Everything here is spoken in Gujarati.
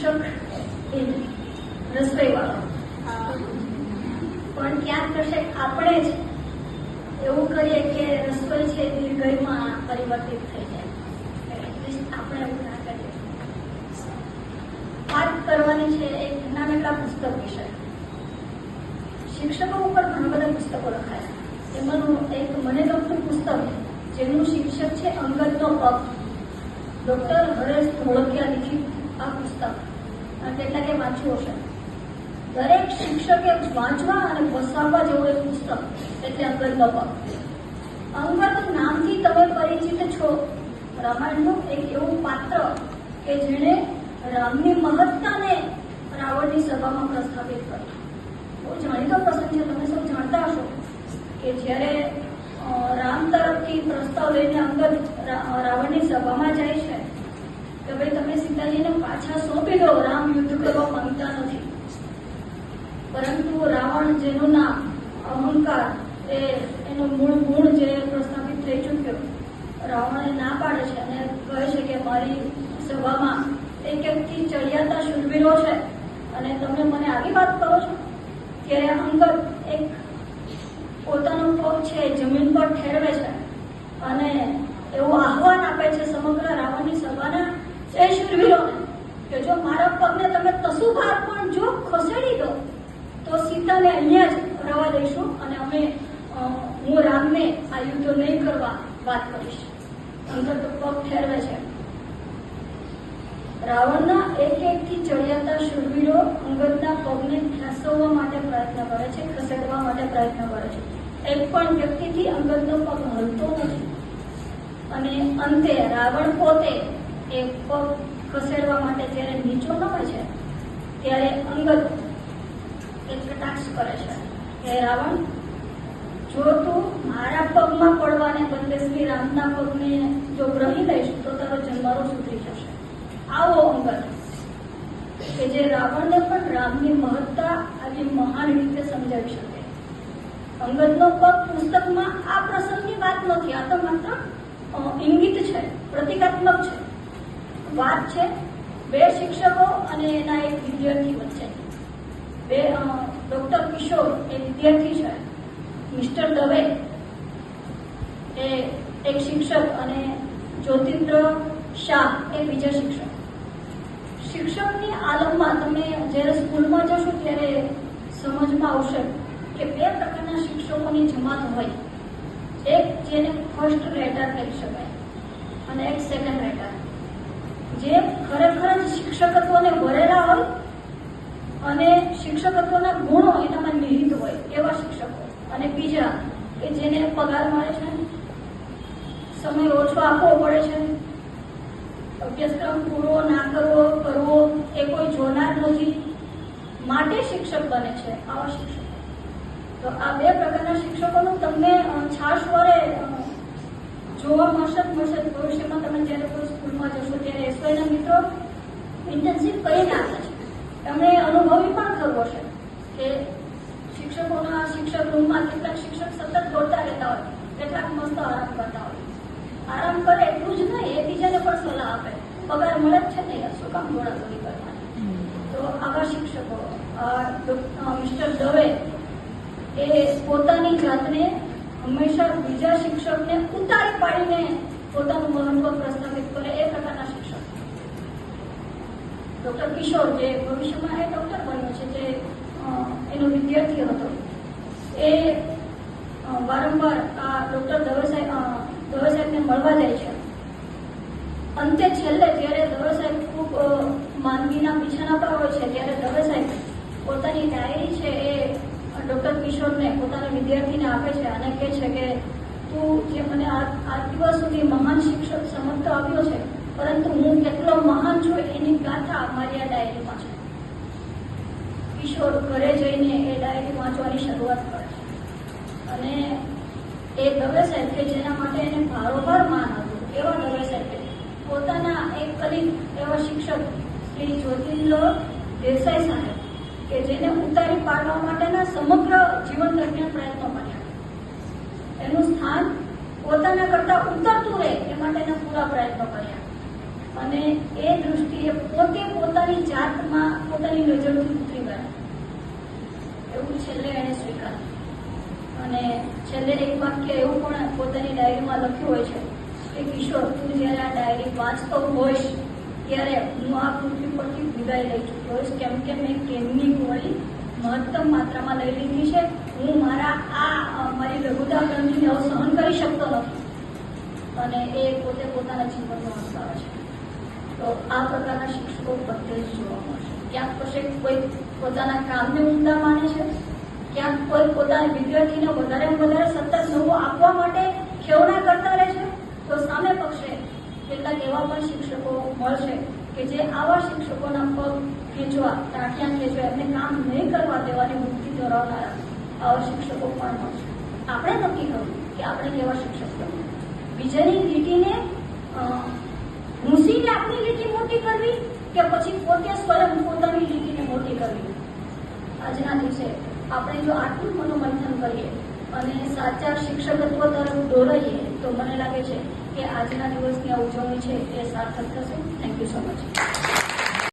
શિક્ષક એ રસોઈવાળો પણ ક્યાંક કરશે આપણે જ એવું કરીએ કે રસોઈ છે એ દીર્ઘયમાં પરિવર્તિત થઈ જાય. એટલીસ્ટ આપણે એવું ના કરીએ. વાત કરવાની છે એક નાનકડા પુસ્તક વિશે. શિક્ષકો ઉપર ઘણા બધા પુસ્તકો લખાય. એમાંનું એક મને ગમતું પુસ્તક જેનું શીર્ષક છે અંગતનો પગ ડોક્ટર હરેશ ધોળકિયા લિખિત આ પુસ્તક. અને કે વાંચ્યું હશે. દરેક શિક્ષકે વાંચવા અને વસાવવા જેવું એક પુસ્તક એટલે અંગતનો પગ અંગત નામથી તમે પરિચિત છો. રામાયણનું એક એવું પાત્ર કે જેણે રામની મહત્તાને રાવણની સભામાં પ્રસ્થાપિત કરી બહુ જાણીતો પ્રસંગ છે, તમે સૌ જાણતા હશો કે જ્યારે રામ તરફથી પ્રસ્તાવ લઈને અંગદ રાવણની સભામાં જાય છે, કે ભાઈ તમે સીતાજીને પાછા સોંપી દો. રામ યુદ્ધ કરવા માંગતા નથી. પરંતુ રાવણ જેનું નામ અહંકાર એ એનો મૂળ ગુણ જે પ્રસ્થાપિત થઈ ચૂક્યો, રાવણે ના પાડે છે અને કહે છે કે મારી સભામાં એક એકથી ચડિયાતા શૂરવીરો છે. અને તમે મને આવી વાત કરો છો? ત્યારે અહંકાર એક પોતાનો પગ છે જમીન પર ઠેરવે છે અને એવું આહવાન આપે છે સમગ્ર રાવણની સભાના એ શૂરવીરોને કે જો મારા પગને તમે તસુભાર પણ જો ખસેડી દો, તો સીતાને અહીંયા જ રવા દઈશું અને અમે હું રામને આ યુદ્ધ નહીં કરવા વાત કરીશ. અંગદ પગ ઠેરવે છે. રાવણના એક એકથી ચડિયાતા શૂરવીરો અંગદના પગને ઠાસવવા માટે પ્રયત્ન કરે છે, ખસેડવા માટે પ્રયત્ન કરે છે. એક પણ વ્યક્તિથી અંગદનો પગ હલતો નથી. અને અંતે રાવણ પોતે એ પગ ખસેડવા માટે જ્યારે નીચો નમે છે, ત્યારે અંગત એક કટાક્ષ કરે છે. હે રાવણ, જો તું મારા પગમાં પડવાને બદલે શ્રી રામના પગને જો ગ્રહી લઈશ, તો તારો જન્મારો સુધરી જશે. આવો અંગત. કે જે રાવણને પણ રામની મહત્તા આવી મહાન રીતે સમજાવી શકે. અંગતનો પગ પુસ્તકમાં આ પ્રસંગની વાત નથી, આ તો માત્ર ઇંગિત છે, પ્રતિકાત્મક છે. વાત છે. બે શિક્ષકો અને એના એક વિદ્યાર્થી વચ્ચે. બે ડોક્ટર કિશોર, એ વિદ્યાર્થી છે. મિસ્ટર દવે, એ એક શિક્ષક અને જ્યોતિન્દ્ર શાહ, એ બીજા શિક્ષક. શિક્ષકની આલમમાં તમે જ્યારે સ્કૂલમાં જશો ત્યારે સમજમાં આવશે કે બે પ્રકારના શિક્ષકોની જમાત હોય. એક જેને ફર્સ્ટ રેટર કહી શકાય અને એક સેકન્ડ રેટર જે ખરેખર જ શિક્ષકત્વને વરેલા હોય અને શિક્ષકત્વના ગુણો એનામાં નિહિત હોય એવા શિક્ષકો. અને બીજા કે જેને પગાર મળે છે, સમય ઓછો આપવો પડે છે, અભ્યાસક્રમ પૂરો ના કરવો કરવો એ કોઈ જોનાર નથી, માટે શિક્ષક બને છે આવા શિક્ષકો. તો આ બે પ્રકારના શિક્ષકોનું તમને છાશ છાશવારે જોવા મળશે મળશે ભવિષ્યમાં તમે જ્યારે કોઈ સ્કૂલમાં જશો ત્યારે એસવાયના મિત્રો ઇન્ટર્નશીપ કરીને આવ્યા છે. તમને અનુભવી પણ ખરું હશે કે શિક્ષકોના શિક્ષક રૂમમાં કેટલાક શિક્ષક સતત દોડતા રહેતા હોય, કેટલાક મસ્ત આરામ કરતા હોય. આરામ કરે એટલું જ નહીં એકબીજાને પણ સલાહ આપે. પગાર મળે જ છે ને શું કામ દોડાદોડી કરતા. તો આવા શિક્ષકો મિસ્ટર દવે એ પોતાની જાતને હંમેશા બીજા શિક્ષકને ઉતારી પાડીને પોતાનું મહત્વ પ્રસ્થાપિત કરે એ પ્રકારના શિક્ષક. ડોક્ટર કિશોર, જે ભવિષ્યમાં એ ડોક્ટર બન્યો છે, જે એનો વિદ્યાર્થી હતો, એ વારંવાર આ ડોક્ટર દવે સાહેબ દવે સાહેબને મળવા જાય છે. અંતે છેલ્લે જ્યારે દવે સાહેબ ખૂબ માંદગીના પીછાના પર હોય છે, ત્યારે દવે સાહેબ પોતાની ડાયરી છે એ ડોક્ટર કિશોરને પોતાના વિદ્યાર્થીને આપે છે અને કહે છે કે, તું જે મને આ દિવસ સુધી મહાન શિક્ષક સમજતો આવ્યો છે, પરંતુ હું કેટલો મહાન છું એની ગાથા મારી આ ડાયરીમાં છે. કિશોર ઘરે જઈને એ ડાયરી વાંચવાની શરૂઆત કરે છે. અને એ દવે સાહેબ કે જેના માટે એને ભારોભાર માન હતું, એવા દવે સાહેબે પોતાના એક કલિક એવા શિક્ષક, શ્રી જ્યોતિન્દ્ર દેસાઈ સાહેબ કે જેને ઉતારી પાડવા માટેના સમગ્ર જીવન દરમિયાન પ્રયત્નો કર્યા. એનું સ્થાન પોતાના કરતા ઉતરતું રહે એ માટેના પૂરા પ્રયત્નો કર્યા. અને એ દૃષ્ટિએ પોતે પોતાની જાતમાં પોતાની નજરથી ઉતરી ગયા. એવું છેલ્લે એણે સ્વીકાર્યું. અને છેલ્લે એક વાક્ય એવું પણ પોતાની ડાયરીમાં લખ્યું હોય છે કે, કિશોર, તું જ્યારે આ ડાયરી વાંચતો હોઈશ, ત્યારે હું આ પૃથ્વી પરથી વિદાય લઈ ચૂક્યો છું. કેમ કે મેં કેમની ગોળી મહત્તમ માત્રામાં લઈ લીધી છે. હું મારા આ મારી લઘુતા ગણને હવે સહન કરી શકતો નથી. અને એ પોતે પોતાના જીવનનો અંત છે. તો આ પ્રકારના શિક્ષકો બધે જ જોવા મળશે ક્યાંક કશે કોઈ પોતાના કામને ઊંડા માને છે. ક્યાંક કોઈ પોતાના વિદ્યાર્થીને વધારે વધારે સતત નવું આપવા માટે ખેવના કરતા રહે છે. તો સામે પક્ષે કેટલાક એવા પણ શિક્ષકો મળશે કે જે આવા શિક્ષકોના પગ ખેંચવા ટાંટિયા ખેંચવા, એમને કામ નહીં કરવા દેવાની વૃત્તિ ધરાવનારા આવા શિક્ષકો પણ મળશે આપણે નક્કી કરવું કે આપણે કેવા શિક્ષક બનવું બીજાની લીટીને ભૂંસીને આપણી લીટી મોટી કરવી કે પછી પોતે સ્વયં પોતાની લીટીને મોટી કરવી? આજના દિવસે આપણે જો આટલું મનોમંથન કરીએ અને સાચા શિક્ષકત્વ તરફ દોરાઈએ, તો મને લાગે છે કે આજના દિવસની આ ઉજવણી છે એ સાર્થક થશે. Thank you so much